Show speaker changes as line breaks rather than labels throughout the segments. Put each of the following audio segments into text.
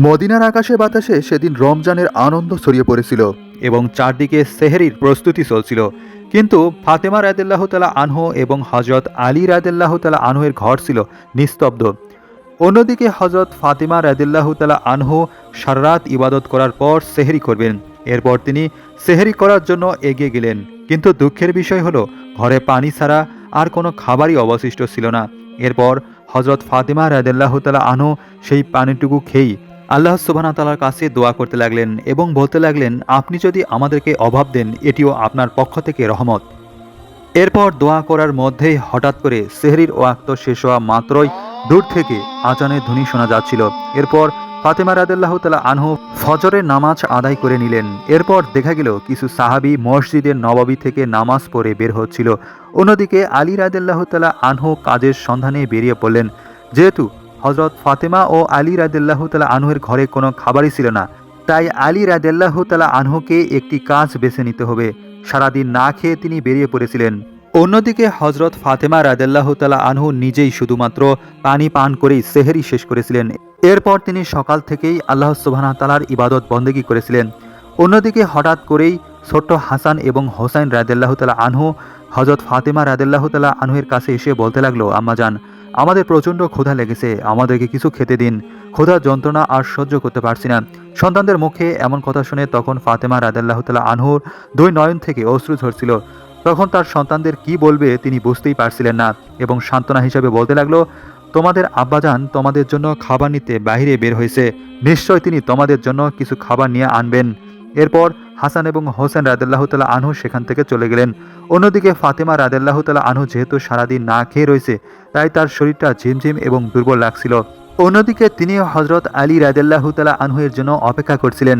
মদিনার আকাশে বাতাসে সেদিন রমজানের আনন্দ ছড়িয়ে পড়েছিল এবং চারদিকে সেহেরির প্রস্তুতি চলছিল। কিন্তু ফাতেমা রায়দুল্লাহ তালা আনহু এবং হজরত আলী রায়দুল্লাহ তালা আনহুয়ের ঘর ছিল নিস্তব্ধ। অন্যদিকে হজরত ফাতেমা রায়দুল্লাহ তালা আনহু সারারাত ইবাদত করার পর সেহেরি করবেন। এরপর তিনি সেহেরি করার জন্য এগিয়ে গেলেন। কিন্তু দুঃখের বিষয় হলো, ঘরে পানি ছাড়া আর কোনো খাবারই অবশিষ্ট ছিল না। এরপর হজরত ফাতেমা রায়দুল্লাহ তালা আনহু সেই পানিটুকু খেয়েই আল্লাহ সুবাহ তালার কাছে দোয়া করতে লাগলেন এবং বলতে লাগলেন, আপনি যদি আমাদেরকে অভাব দেন, এটিও আপনার পক্ষ থেকে রহমত। এরপর দোয়া করার মধ্যেই হঠাৎ করে সেহরির ওয়াক্ত শেষ হওয়া মাত্রই দূর থেকে আজানের ধ্বনি শোনা যাচ্ছিল। এরপর ফাতেমা রাদেল্লাহ তালা আনহু ফজরের নামাজ আদায় করে নিলেন। এরপর দেখা গেল, কিছু সাহাবি মসজিদের নবাবী থেকে নামাজ পড়ে বের হচ্ছিল। অন্যদিকে আলী রাদেল্লাহ তালা আনহু কাজের সন্ধানে বেরিয়ে পড়লেন। যেহেতু হজরত ফাতেমা ও আলী রাদেল্লাহ তালা ঘরে কোনো খাবারই ছিল না। তাই আলী রাদেল্লাহ তালা আনহুকে একটি কাজ বেছে নিতে হবে। সারাদিন না খেয়ে তিনি বেরিয়ে পড়েছিলেন। অন্যদিকে হজরত ফাতেমা রাদেল্লাহ তালা আনহু নিজেই শুধুমাত্র পানি পান করেই সেহেরি শেষ করেছিলেন। এরপর তিনি সকাল থেকেই আল্লাহ সুবাহ তালার ইবাদত বন্দেগী করেছিলেন। অন্যদিকে হঠাৎ করেই ছোট্ট হাসান এবং হোসাইন রাদেল্লাহ তালা আনহু হজরত ফাতেমা রাদেল্লাহ তালা আনহুয়ের কাছে এসে বলতে লাগল, আম্মাজান আমাদের প্রচণ্ড ক্ষুধা লেগেছে, আমাদেরকে কিছু খেতে দিন। ক্ষুধার যন্ত্রণা আর সহ্য করতে পারছি না। সন্তানদের মুখে এমন কথা শুনে তখন ফাতেমা রাদাল্লাহ তালা আনহুর দুই নয়ন থেকে অশ্রু ঝরছিল। তখন তার সন্তানদের কি বলবে তিনি বুঝতেই পারছিলেন না এবং সান্ত্বনা হিসাবে বলতে লাগল, তোমাদের আব্বাজান তোমাদের জন্য খাবার নিতে বাইরে বের হয়েছে। নিশ্চয় তিনি তোমাদের জন্য কিছু খাবার নিয়ে আনবেন। এরপর হাসান এবং হোসেন রাদেল্লাহ তালা আনহু সেখান থেকে চলে গেলেন। অন্যদিকে ফাতেমা রাদেল্লাহ তালা আনহু যেহেতু সারাদিন না খেয়ে রয়েছে, তাই তার শরীরটা ঝিমঝিম এবং দুর্বল লাগছিল। অন্যদিকে তিনি হজরত আলী রাদেল্লাহ তালা আনহুয়ের জন্য অপেক্ষা করছিলেন,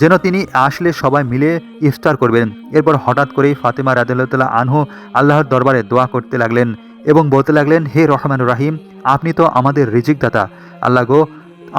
যেন তিনি আসলে সবাই মিলে ইফতার করবেন। এরপর হঠাৎ করেই ফাতেমা রাদেল্লাহ আনহু আল্লাহর দরবারে দোয়া করতে লাগলেন এবং বলতে লাগলেন, হে রহমান রাহিম, আপনি তো আমাদের রিজিক দাতা আল্লাহ গো,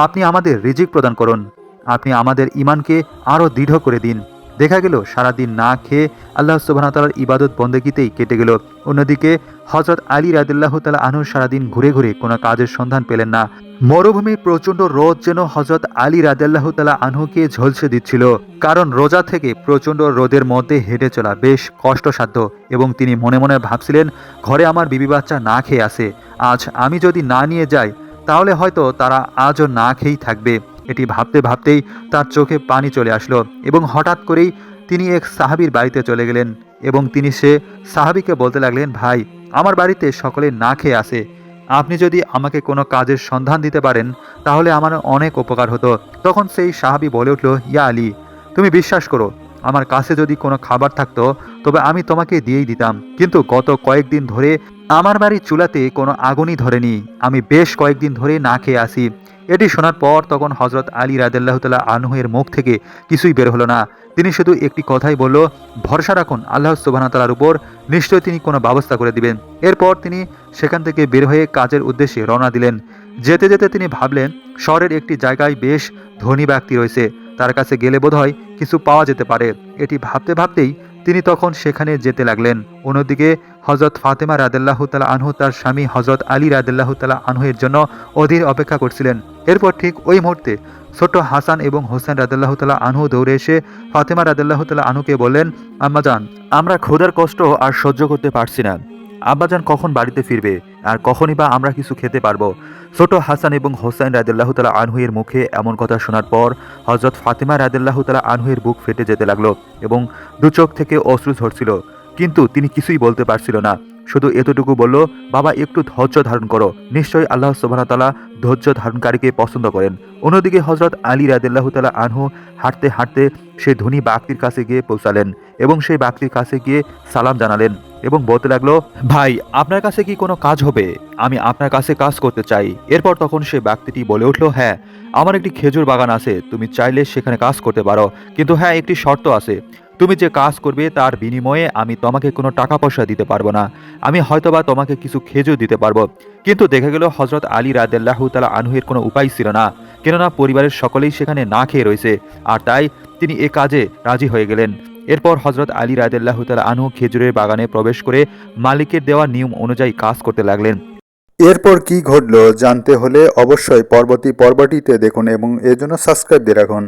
আপনি আমাদের রিজিক প্রদান করুন। আপনি আমাদের ইমানকে আরও দৃঢ় করে দিন। দেখা গেল, সারাদিন না খেয়ে আল্লাহ সুবাহ তালার ইবাদত বন্দেগিতেই কেটে গেল। অন্যদিকে হজরত আলী রাদিল্লাহ তালা আনু সারাদিন ঘুরে ঘুরে কোনো কাজের সন্ধান পেলেন না। মরুভূমির প্রচণ্ড রোদ যেন হজরত আলী রাদিল্লাহ তালা আনহুকে ঝলসে দিচ্ছিল। কারণ রোজা থেকে প্রচণ্ড রোদের মধ্যে হেঁটে চলা বেশ কষ্টসাধ্য এবং তিনি মনে মনে ভাবছিলেন, ঘরে আমার বিবি বাচ্চা না খেয়ে আসে আজ আমি যদি না নিয়ে যাই, তাহলে হয়তো তারা আজও না খেয়েই থাকবে। এটি ভাবতে ভাবতেই তার চোখে পানি চলে আসলো এবং হঠাৎ করেই তিনি এক সাহাবির বাড়িতে চলে গেলেন এবং তিনি সে সাহাবিকে বলতে লাগলেন, ভাই, আমার বাড়িতে সকলে না খেয়ে আসে আপনি যদি আমাকে কোনো কাজের সন্ধান দিতে পারেন, তাহলে আমার অনেক উপকার হতো। তখন সেই সাহাবি বলে উঠল, ইয়া আলী, তুমি বিশ্বাস করো, আমার কাছে যদি কোনো খাবার থাকতো, তবে আমি তোমাকে দিয়েই দিতাম। কিন্তু গত কয়েকদিন ধরে আমার বাড়ির চুলাতে কোনো আগুনই ধরেনি। আমি বেশ কয়েকদিন ধরে না খেয়ে আসি। এটি শোনার পর তখন হজরত আলী রাদেল্লাহ তাল্লাহ আনহুয়ের মুখ থেকে কিছুই বের হলো না। তিনি শুধু একটি কথাই বলল, ভরসা রাখুন, আল্লাহ সুবাহ তালার উপর নিশ্চয় তিনি কোনো ব্যবস্থা করে দিবেন। এরপর তিনি সেখান থেকে বের হয়ে কাজের উদ্দেশ্যে রওনা দিলেন। যেতে যেতে তিনি ভাবলেন, শহরের একটি জায়গায় বেশ ধনী ব্যক্তি রয়েছে। তার কাছে গেলে বোধহয় কিছু পাওয়া যেতে পারে। এটি ভাবতে ভাবতেই তিনি তখন সেখানে যেতে লাগলেন। অন্যদিকে হজরত ফাতেমা রাদেল্লাহ তালা আনহু তার স্বামী হজরত আলী রাদেল্লাহ তালা আনহুয়ের জন্য অধীর অপেক্ষা করছিলেন। এরপর ঠিক ওই মুহূর্তে ছোট্ট হাসান এবং হোসেন রাদেল্লাহ তালা আনহু দৌড়ে এসে ফাতেমা রাদেল্লাহ তালা আনহুকে বললেন আম্মাজান আমরা ক্ষুধার কষ্ট আর সহ্য করতে পারছি না। আব্বাজান কখন বাড়িতে ফিরবে আর কখনই বা আমরা কিছু খেতে পারব? ছোট হাসান এবং হোসেন রাদেল্লাহ তালা আনহুয়ের মুখে এমন কথা শোনার পর হজরত ফাতেমা রাদেল্লাহ তালা আনহুয়ের বুক ফেটে যেতে লাগল এবং দু চোখ থেকে অশ্রু ঝরছিল। কিন্তু তিনি কিছুই বলতে পারছিল না। শুধু এতটুকু বলল, বাবা, একটু ধৈর্য ধারণ করো। নিশ্চয়ই আল্লাহ সুবাহ তালা ধৈর্য ধারণকারীকে পছন্দ করেন। অন্যদিকে হজরত আলী রাদেল্লাহ তালা আনহু হাঁটতে হাঁটতে সেই ধনী বাক্তির কাছে গিয়ে পৌঁছালেন এবং সেই বাক্তির কাছে গিয়ে সালাম জানালেন এবং বলতে লাগল, ভাই, আপনার কাছে কি কোনো কাজ হবে? আমি আপনার কাছে কাজ করতে চাই। এরপর তখন সে ব্যক্তিটি বলে উঠল হ্যাঁ আমার একটি খেজুর বাগান আছে। তুমি চাইলে সেখানে কাজ করতে পারো। কিন্তু হ্যাঁ একটি শর্ত আছে। তুমি যে কাজ করবে তার বিনিময়ে আমি তোমাকে কোনো টাকা পয়সা দিতে পারব না। আমি হয়তোবা তোমাকে কিছু খেজুর দিতে পারব। কিন্তু দেখা গেল হজরত আলী রাদেল্লাহ তালা আনহুয়ের কোনো উপায় ছিল না। কেননা পরিবারের সকলেই সেখানে না খেয়ে রয়েছে। আর তাই তিনি এ কাজে রাজি হয়ে গেলেন। এরপর হজরত আলী রাদেল্লাহ তালা আনহু খেজুরের বাগানে প্রবেশ করে মালিকের দেওয়া নিয়ম অনুযায়ী কাজ করতে লাগলেন।
এরপর কি ঘটলো জানতে হলে অবশ্যই পরবর্তী পর্বটিতে দেখুন এবং এর জন্য সাবস্ক্রাইব দিয়ে রাখুন।